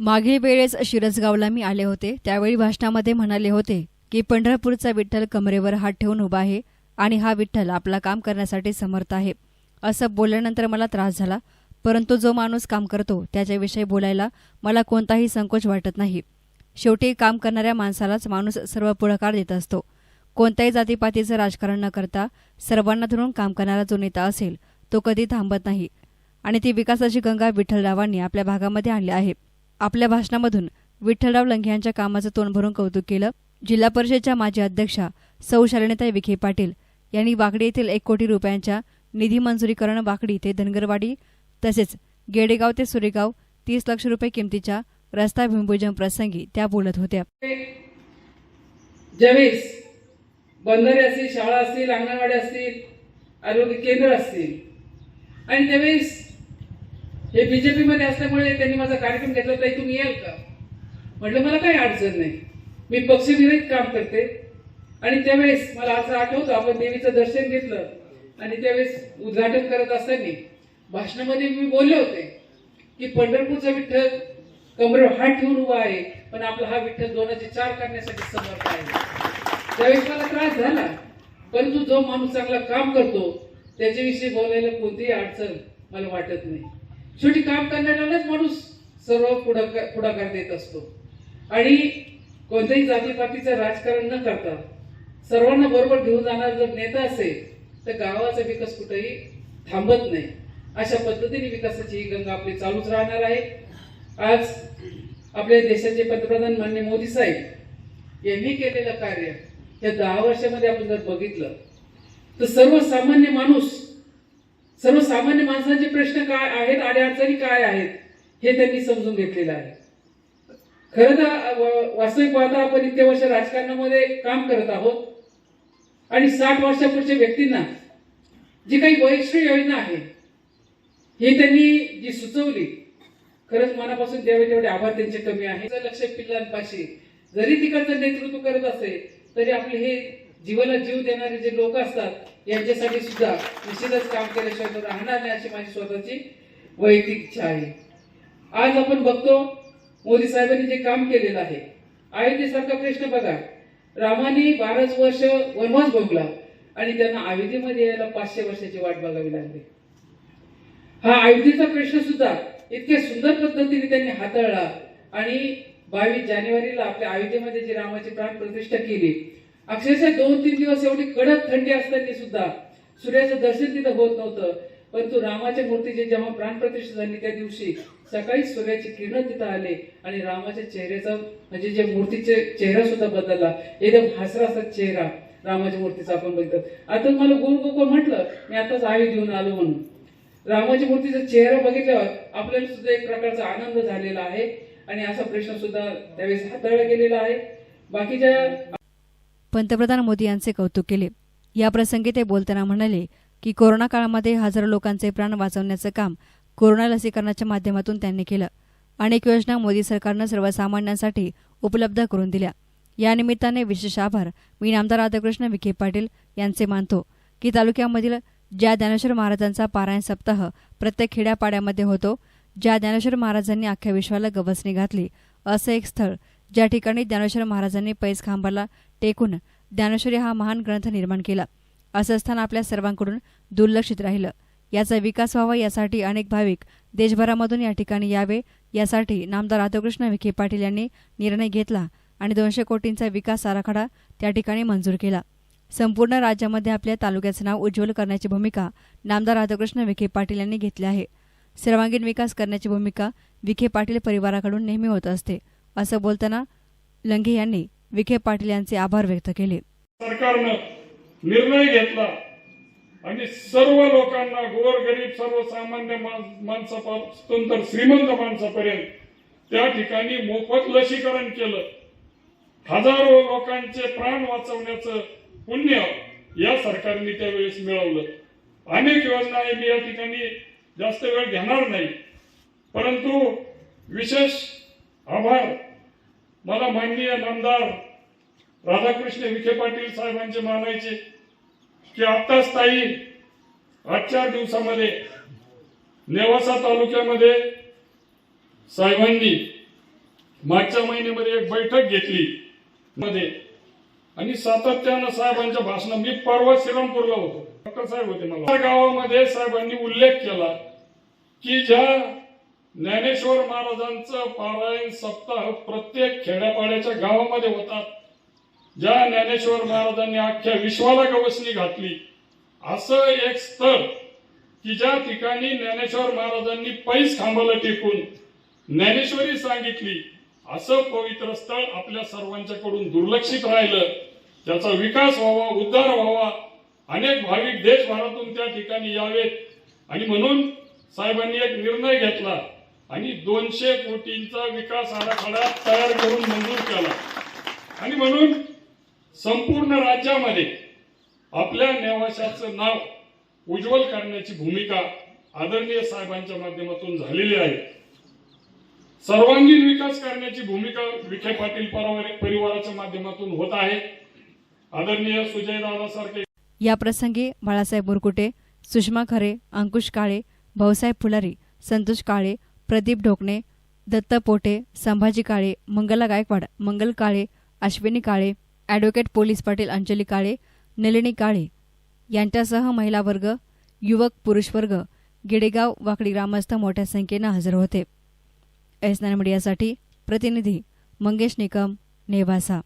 मागील वेळेस शिरसगावला मी आले होते. त्यावेळी भाषणामध्ये म्हणाले होते की पंढरपूरचा विठ्ठल कमरेवर हात ठेवून उभा आहे आणि हा विठ्ठल आपला काम करण्यासाठी समर्थ आहे. असं बोलल्यानंतर मला त्रास झाला. परंतु जो माणूस काम करतो त्याच्याविषयी बोलायला मला कोणताही संकोच वाटत नाही. शेवटी काम करणाऱ्या माणसालाच माणूस सर्व पुढाकार देत असतो. कोणत्याही जातीपातीचं राजकारण न करता सर्वांना धरून काम करणारा जो नेता असेल तो कधी थांबत नाही. आणि ती विकासाची गंगा विठ्ठलरावांनी आपल्या भागामध्ये आणली आहे. आपल्या भाषणामधून विठ्ठलराव लंघे यांच्या कामाचं तोंड भरून कौतुक केलं. जिल्हा परिषदेच्या माजी अध्यक्षा सौ शालिनीताई विखे पाटील यांनी वाकडी येथील एक कोटी रुपयांच्या निधी मंजुरीकरण वाकडी ते धनगरवाडी तसेच गेडेगाव ते सुरेगाव तीस लक्ष रुपये किमतीच्या रस्ता भूमिपूजन प्रसंगी त्या बोलत होत्या. ज्यावेळेस बंधारे असतील शाळा असतील अंगणवाडी असतील आरोग्य केंद्र असतील. आणि त्यावेळेस हे बीजेपी मध्ये असल्यामुळे त्यांनी माझा कार्यक्रम घेतला ताई तुम्ही याल का? म्हटलं मला काही अडचण नाही. मी पक्षविरहित काम करते. आणि त्यावेळेस मला असं आठवतं आपण देवीचं दर्शन घेतलं आणि त्यावेळेस उद्घाटन करत असताना भाषणामध्ये मी बोलले होते की पंढरपूरचा विठ्ठल कमरेवर हात ठेवून उभा आहे पण आपला हा विठ्ठल दोनाचे चार करण्यासाठी समर्थ आहे. त्यावेळेस मला त्रास झाला परंतु जो माणूस चांगला काम करतो त्याच्याविषयी बोलायला कोणतीही अडचण मला वाटत नाही. शेवटी काम करणाऱ्यालाच माणूस सर्व पुढाकार पुढाकार देत असतो. आणि कोणत्याही जातीपातीचं राजकारण न करता सर्वांना बरोबर घेऊन जाणारा जर नेता असेल तर गावाचा विकास कुठेही थांबत नाही. अशा पद्धतीने विकासाची ही गंगा आपली चालूच राहणार आहे. आज आपल्या देशाचे पंतप्रधान मान्य मोदी साहेब यांनी केलेलं कार्य या दहा वर्षामध्ये आपण जर बघितलं तर सर्वसामान्य माणूस सर्वसामान्य माणसाचे प्रश्न काय आहेत आणि अडचणी काय आहेत हे त्यांनी समजून घेतलेलं आहे. खरं तर व- वास्तविक पाहता आपण इतक्या वर्ष राजकारणामध्ये काम करत आहोत आणि साठ वर्षापूर्वीच्या व्यक्तींना जी काही वैश्विक योजना आहे हे त्यांनी जी सुचवली खरंच मनापासून द्यावे तेवढे आभार त्यांचे कमी आहे. लक्ष पिल्लांपाशी जरी तिकडचं नेतृत्व करत असेल तरी आपले हे जीवाला जीव देणारे जे लोक असतात यांच्यासाठी सुद्धा निश्चितच काम केल्याशिवाय तो राहणार नाही अशी माझी स्वतःची वैयक्तिक इच्छा आहे. आज आपण बघतो मोदी साहेबांनी जे काम केलेलं आहे. अयोध्येसारखा प्रश्न बघा. रामाने बाराच वर्ष वनवास भोगला आणि त्यांना अयोध्येमध्ये यायला पाचशे वर्षाची वाट बघावी लागली. हा अयोध्येचा प्रश्न सुद्धा इतक्या सुंदर पद्धतीने त्यांनी हाताळला आणि बावीस जानेवारीला आपल्या अयोध्येमध्ये जी रामाची प्राण प्रतिष्ठा केली अक्षरशः दोन तीन दिवस एवढी कडक थंडी असताना सुद्धा. सूर्याचं दर्शन तिथं होत नव्हतं. परंतु रामाच्या मूर्तीची जेव्हा प्राणप्रतिष्ठा झाली त्या दिवशी सकाळी सूर्याची किरण तिथं आले आणि रामाच्या चेहऱ्याचा म्हणजे जे मूर्तीचे चेहरा सुद्धा बदलला. एकदम हासरा असा चेहरा रामाच्या मूर्तीचा आपण बघितलं. आता मला गुरु गोकुळ म्हटलं मी आताच आयुध घेऊन आलो म्हणून. रामाच्या मूर्तीचा चेहरा बघितल्यावर आपल्याला सुद्धा एक प्रकारचा आनंद झालेला आहे. आणि असा प्रश्न सुद्धा त्यावेळेस हाताळला गेलेला आहे. बाकीच्या पंतप्रधान मोदी यांचे कौतुक केले. याप्रसंगी ते बोलताना म्हणाले की कोरोना काळामध्ये हजारो लोकांचे प्राण वाचवण्याचं काम कोरोना लसीकरणाच्या माध्यमातून त्यांनी केलं. अनेक योजना मोदी सरकारनं सर्वसामान्यांसाठी उपलब्ध करून दिल्या. या निमित्ताने विशेष आभार. मी नामदार राधाकृष्ण विखे पाटील यांचे मानतो की तालुक्यामधील ज्या ज्ञानेश्वर महाराजांचा पारायण सप्ताह प्रत्येक खेड्यापाड्यामध्ये होतो ज्या ज्ञानेश्वर महाराजांनी अख्ख्या विश्वाला गवसणी घातली असं एक स्थळ ज्या ठिकाणी ज्ञानेश्वर महाराजांनी पैस खांबाला टेकून ज्ञानेश्वरी हा महान ग्रंथ निर्माण केला. असं स्थान आपल्या सर्वांकडून दुर्लक्षित राहिलं. याचा विकास व्हावा यासाठी अनेक भाविक देशभरामधून या ठिकाणी यावे यासाठी नामदार राधाकृष्ण विखे पाटील यांनी निर्णय घेतला आणि दोनशे कोटींचा विकास आराखडा त्या ठिकाणी मंजूर केला. संपूर्ण राज्यामध्ये आपल्या तालुक्याचं नाव उज्ज्वल करण्याची भूमिका नामदार राधाकृष्ण विखे पाटील यांनी घेतली आहे. सर्वांगीण विकास करण्याची भूमिका विखे पाटील परिवाराकडून नेहमी होत असते. असं बोलताना लंघे यांनी विखे पाटील यांचे आभार व्यक्त केले. सरकारनं निर्णय घेतला आणि सर्व लोकांना गोरगरीब सर्वसामान्य माण- माणसापासून तर श्रीमंत माणसापर्यंत त्या ठिकाणी मोफत लसीकरण केलं. हजारो लोकांचे प्राण वाचवण्याचं पुण्य या सरकारने त्यावेळेस मिळवलं. अनेक योजना आहे मी या ठिकाणी जास्त वेळ घेणार नाही. परंतु विशेष आभार. मला माननीय नामदार राधाकृष्ण विखे पाटील साहेबांचे मानायचे की आत्ताच ताई आजच्या दिवसामध्ये नेवासा तालुक्यामध्ये साहेबांनी मागच्या महिन्यामध्ये एक बैठक घेतली. मध्ये. आणि सातत्यानं साहेबांच्या भाषणात मी परवा श्रीरामपूरला होतो. डॉक्टर साहेब होते मला. गावामध्ये साहेबांनी उल्लेख केला की ज्या ज्ञानेश्वर महाराजांचं पारायण सप्ताह प्रत्येक खेड्यापाड्याच्या गावामध्ये होतात ज्या ज्ञानेश्वर महाराजांनी अख्ख्या विश्वाला गवसणी घातली असं एक स्थळ की ज्या ठिकाणी ज्ञानेश्वर महाराजांनी पैस खांबाला टेकून ज्ञानेश्वरी सांगितली असं पवित्र स्थळ आपल्या सर्वांच्याकडून दुर्लक्षित राहिलं. त्याचा विकास व्हावा उद्धार व्हावा. अनेक भाविक देशभरातून त्या ठिकाणी यावेत. आणि म्हणून साहेबांनी एक निर्णय घेतला. आणि दोनशे कोटींचा विकास आराखडा तयार करून मंजूर केला. आणि म्हणून संपूर्ण राज्यामध्ये आपल्या नेवाशाचं नाव उज्ज्वल करण्याची भूमिका आदरणीय साहेबांच्या माध्यमातून झालेली आहे. सर्वांगीण विकास करण्याची भूमिका विखे पाटील परिवाराच्या माध्यमातून होत आहे. आदरणीय सुजयदादा सारखे या प्रसंगी बाळासाहेब मुरकुटे सुषमा खरे अंकुश काळे भाऊसाहेब फुलारी संतोष काळे प्रदीप ढोकणे दत्त पोटे संभाजी काळे मंगला गायकवाड मंगल काळे अश्विनी काळे ॲडव्होकेट पोलीस पाटील अंजली काळे नलिनी काळे यांच्यासह महिला वर्ग युवक पुरुष वर्ग गिडेगाव वाकडी ग्रामस्थ मोठ्या संख्येनं हजर होते. एस मीडियासाठी प्रतिनिधी मंगेश निकम नेवासा.